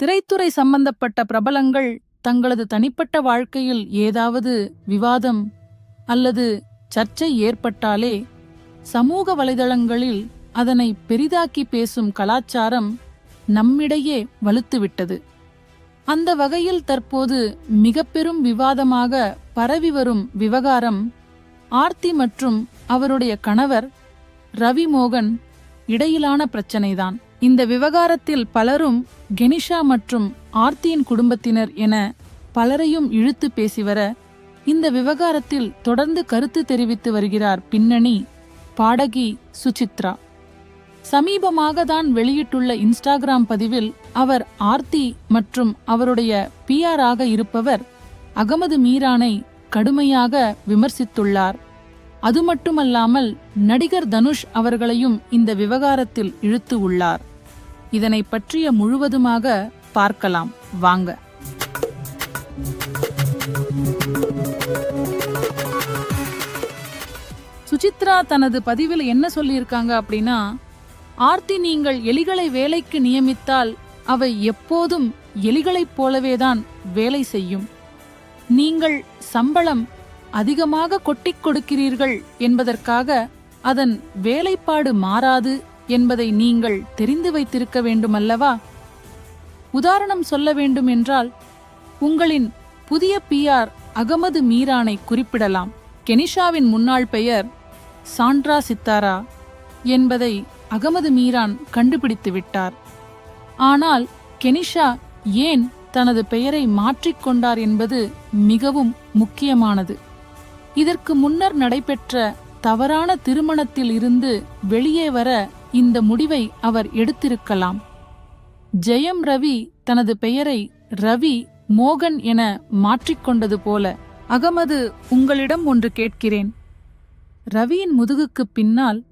திரைத்துறை சம்பந்தப்பட்ட பிரபலங்கள் தங்களது தனிப்பட்ட வாழ்க்கையில் ஏதாவது விவாதம் அல்லது சர்ச்சை ஏற்பட்டாலே சமூக வலைதளங்களில் அதனை பெரிதாக்கி பேசும் கலாச்சாரம் நம்மிடையே வலுத்துவிட்டது. அந்த வகையில் தற்போது மிக பெரும் விவாதமாக பரவி வரும் விவகாரம் ஆர்த்தி மற்றும் அவருடைய கணவர் ரவி மோகன் இடையிலான பிரச்சனைதான். இந்த விவகாரத்தில் பலரும் கெனிஷா மற்றும் ஆர்த்தியின் குடும்பத்தினர் என பலரையும் இழுத்து பேசி வர இந்த விவகாரத்தில் தொடர்ந்து கருத்து தெரிவித்து வருகிறார் பின்னணி பாடகி சுசித்ரா. சமீபமாக தான் வெளியிட்டுள்ள இன்ஸ்டாகிராம் பதிவில் அவர் ஆர்த்தி மற்றும் அவருடைய பிஆர் ஆக இருப்பவர் அகமது மீரானை கடுமையாக விமர்சித்துள்ளார். அது மட்டுமல்லாமல் நடிகர் தனுஷ் அவர்களையும் இந்த விவகாரத்தில் இழுத்து உள்ளார். இதனை பற்றிய முழுவதுமாக பார்க்கலாம். வாங்க. சுசித்ரா தனது பதிவில் என்ன சொல்லியிருக்காங்க அப்படின்னா ஆர்த்தி நீங்கள் எலிகளை வேலைக்கு நியமித்தால் அவை எப்போதும் எலிகளைப் போலவேதான் வேலை செய்யும். நீங்கள் சம்பளம் அதிகமாக கொட்டிக் கொடுக்கிறீர்கள் என்பதற்காக அதன் வேலைப்பாடு மாறாது என்பதை நீங்கள் தெரிந்து வைத்திருக்க வேண்டுமல்லவா? உதாரணம் சொல்ல வேண்டும் என்றால் உங்களின் புதிய பிஆர் அகமது மீரானை குறிப்பிடலாம். கெனிஷாவின் முன்னாள் பெயர் சாண்ட்ரா சித்தாரா என்பதை அகமது மீரான் கண்டுபிடித்து விட்டார். ஆனால் கெனிஷா ஏன் தனது பெயரை மாற்றிக்கொண்டார் என்பது மிகவும் முக்கியமானது. இதற்கு முன்னர் நடைபெற்ற தவறான திருமணத்தில் இருந்து வெளியே வர இந்த முடிவை அவர் எடுத்திருக்கலாம். ஜெயம் ரவி தனது பெயரை ரவி மோகன் என மாற்றிக்கொண்டது போல அகமது உங்களிடம் ஒன்று கேட்கிறேன். ரவியின் முதுகுக்குப் பின்னால்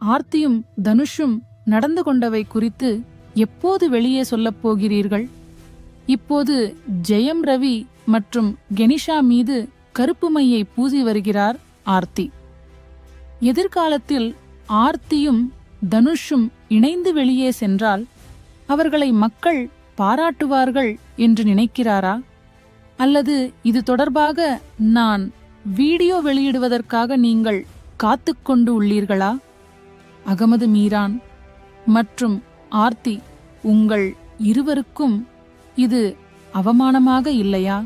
ஆர்த்தியும் தனுஷும் நடந்து கொண்டவை குறித்து எப்போது வெளியே சொல்லப் போகிறீர்கள்? இப்போது ஜெயம் ரவி மற்றும் கெனிஷா மீது கருப்பு மையை பூசி வருகிறார் ஆர்த்தி. எதிர்காலத்தில் ஆர்த்தியும் தனுஷும் இணைந்து வெளியே சென்றால் அவர்களை மக்கள் பாராட்டுவார்கள் என்று நினைக்கிறாரா? அல்லது இது தொடர்பாக நான் வீடியோ வெளியிடுவதற்காக நீங்கள் காத்துக்கொண்டு உள்ளீர்களா? அகமது மீரான் மற்றும் ஆர்த்தி உங்கள் இருவருக்கும் இது அவமானமாக இல்லையா?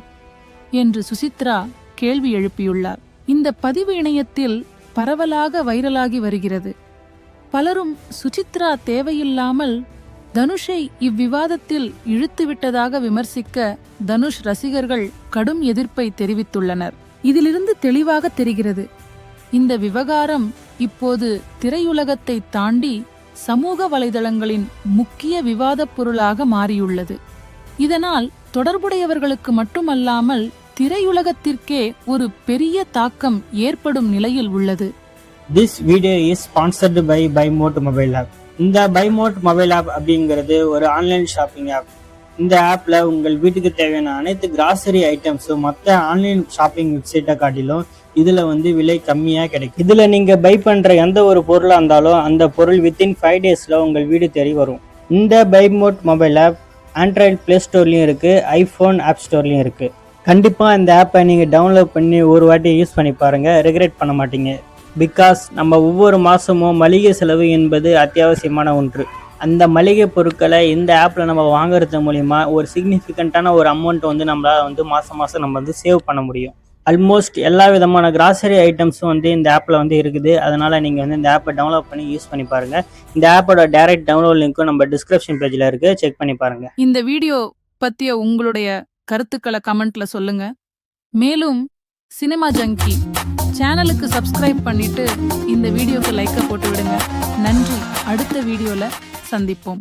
என்று சுசித்ரா கேள்வி எழுப்பியுள்ளார். இந்த பதிவு இணையத்தில் பரவலாக வைரலாகி வருகிறது. பலரும் சுசித்ரா தேவையில்லாமல் தனுஷை இவ்விவாதத்தில் இழுத்துவிட்டதாக விமர்சிக்க தனுஷ் ரசிகர்கள் கடும் எதிர்ப்பை தெரிவித்துள்ளனர். இதிலிருந்து தெளிவாக தெரிகிறது இந்த விவகாரம் இப்போது திரையுலகத்தை தாண்டி சமூக வலைதளங்களின் முக்கிய விவாதப் பொருளாக மாறியுள்ளது. இதனால் தொடர்புடையவர்களுக்கு மட்டுமல்லாமல் திரையுலகத்திற்கே ஒரு பெரிய தாக்கம் ஏற்படும் நிலையில் உள்ளது. This video is sponsored by பைமோட் mobile app இந்த பைமோட் மொபைல் ஆப் அப்படிங்கிறது ஒரு ஆன்லைன் ஷாப்பிங் ஆப் இந்த ஆப்ல உங்கள் வீட்டுக்கு தேவையான அனைத்து கிராசரி ஐட்டம்ஸும் மற்ற ஆன்லைன் ஷாப்பிங் வெப்சைட்டை காட்டிலும் இதுல வந்து விலை கம்மியா கிடைக்கும். இதுல நீங்க பை பண்ற எந்த ஒரு பொருளா இருந்தாலும் அந்த பொருள் வித்தின் ஃபைவ் டேஸ்ல உங்கள் வீடு தேடி வரும். இந்த பைமோட் மொபைல் ஆப் ஆண்ட்ராய்டு ப்ளே ஸ்டோர்லேயும் இருக்கு ஐபோன் ஆப் ஸ்டோர்லேயும் இருக்கு. கண்டிப்பா இந்த ஆப்பை நீங்க டவுன்லோட் பண்ணி ஒரு வாட்டி யூஸ் பண்ணி பாருங்க. ரெகுலேட் பண்ண மாட்டீங்க. பிகாஸ் நம்ம ஒவ்வொரு மாதமும் மளிகை செலவு என்பது அத்தியாவசியமான ஒன்று. அந்த மளிகை பொருட்களை இந்த ஆப்பில் நம்ம வாங்குறது மூலிமா ஒரு சிக்னிஃபிகண்ட்டான ஒரு அமௌண்ட் வந்து நம்மளால் வந்து மாதம் மாதம் நம்ம வந்து சேவ் பண்ண முடியும். ஆல்மோஸ்ட் எல்லா விதமான கிராசரி ஐட்டம்ஸும் வந்து இந்த ஆப்பில் வந்து இருக்குது. அதனால் நீங்கள் வந்து இந்த ஆப்பை டவுன்லோட் பண்ணி யூஸ் பண்ணி பாருங்கள் இந்த ஆப்போட டைரக்ட் டவுன்லோட் லிங்க்கும் நம்ம டிஸ்கிரிப்ஷன் பேஜில் இருக்குது செக் பண்ணி பாருங்கள் இந்த வீடியோ பற்றிய உங்களுடைய கருத்துக்களை கமெண்ட்டில் சொல்லுங்கள் மேலும் சினிமா ஜங்கி சேனலுக்கு சப்ஸ்கிரைப் பண்ணிட்டு இந்த வீடியோக்கு லைக்கை போட்டு விடுங்க நன்றி. அடுத்த வீடியோவில் சந்திப்போம்.